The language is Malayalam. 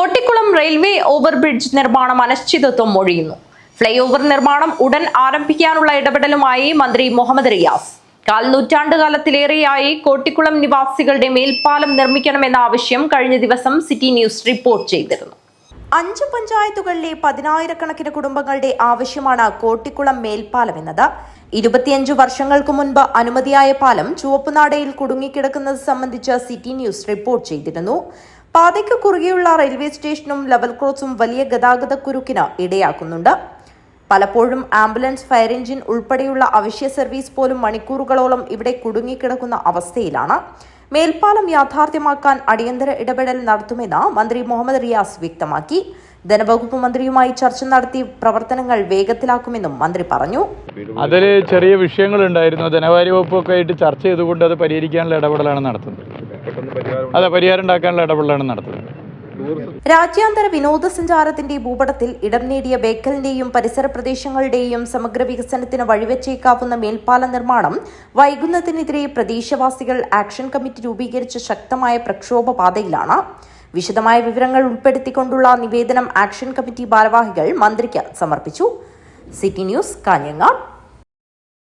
കോട്ടിക്കുളം റെയിൽവേ ഓവർബ്രിഡ്ജ് നിർമ്മാണം അനിശ്ചിതത്വം ഒഴിയുന്നു. ഫ്ലൈ ഓവർ നിർമ്മാണം ഉടൻ ആരംഭിക്കാനുള്ള ഇടപെടലുമായി മന്ത്രി മുഹമ്മദ് റിയാസ്. കാൽ നൂറ്റാണ്ട് കാലത്തിലേറെയായി കോട്ടിക്കുളം നിവാസികളുടെ മേൽപ്പാലം നിർമ്മിക്കണമെന്ന ആവശ്യം കഴിഞ്ഞ ദിവസം സിറ്റി ന്യൂസ് റിപ്പോർട്ട് ചെയ്തിരുന്നു. അഞ്ച് പഞ്ചായത്തുകളിലെ പതിനായിരക്കണക്കിന് കുടുംബങ്ങളുടെ ആവശ്യമാണ് കോട്ടിക്കുളം മേൽപ്പാലം എന്നത്. ഇരുപത്തിയഞ്ച് വർഷങ്ങൾക്ക് മുൻപ് അനുമതിയായ പാലം ചുവപ്പുനാടയിൽ കുടുങ്ങിക്കിടക്കുന്നത് സംബന്ധിച്ച് സിറ്റി ന്യൂസ് റിപ്പോർട്ട് ചെയ്തിരുന്നു. പാതയ്ക്ക് കുറുകെയുള്ള റെയിൽവേ സ്റ്റേഷനും ലെവൽ ക്രോസും വലിയ ഗതാഗത കുരുക്കിന് ഇടയാക്കുന്നുണ്ട്. പലപ്പോഴും ആംബുലൻസ് ഫയർ എഞ്ചിൻ ഉൾപ്പെടെയുള്ള അവശ്യ സർവീസ് പോലും മണിക്കൂറുകളോളം ഇവിടെ കുടുങ്ങിക്കിടക്കുന്ന അവസ്ഥയിലാണ്. മേൽപ്പാലം യാഥാർത്ഥ്യമാക്കാൻ അടിയന്തര ഇടപെടൽ നടത്തുമെന്ന് മന്ത്രി മുഹമ്മദ് റിയാസ് വ്യക്തമാക്കി. ധനവകുപ്പ് മന്ത്രിയുമായി ചർച്ച നടത്തി പ്രവർത്തനങ്ങൾ വേഗത്തിലാക്കുമെന്നും മന്ത്രി പറഞ്ഞു. അതിൽ ചെറിയ വിഷയങ്ങളുണ്ടായിരുന്നു. ധനകാര്യ വകുപ്പൊക്കെ ആയിട്ട് ചർച്ച ചെയ്തുകൊണ്ട് അത് പരിഹരിക്കാനുള്ള ഇടപെടലാണ് നടത്തുന്നത്. അതെ പരിഹാരം ഉണ്ടാക്കാനുള്ള ഇടപെടലാണ് നടത്തുന്നത്. രാജ്യാന്തര വിനോദസഞ്ചാരത്തിന്റെ ഭൂപടത്തിൽ ഇടം നേടിയ ബേക്കലിന്റെയും പരിസര പ്രദേശങ്ങളുടെയും സമഗ്ര വികസനത്തിന് വഴിവെച്ചേക്കാവുന്ന മേൽപ്പാല നിർമ്മാണം വൈകുന്നതിനെതിരെ പ്രദേശവാസികൾ ആക്ഷൻ കമ്മിറ്റി രൂപീകരിച്ച ശക്തമായ പ്രക്ഷോഭ പാതയിലാണ് വിശദമായ വിവരങ്ങൾ ഉൾപ്പെടുത്തിക്കൊണ്ടുള്ള നിവേദനം ആക്ഷൻ കമ്മിറ്റി ഭാരവാഹികൾ മന്ത്രിക്ക് സമർപ്പിച്ചു. City news Kanhangad.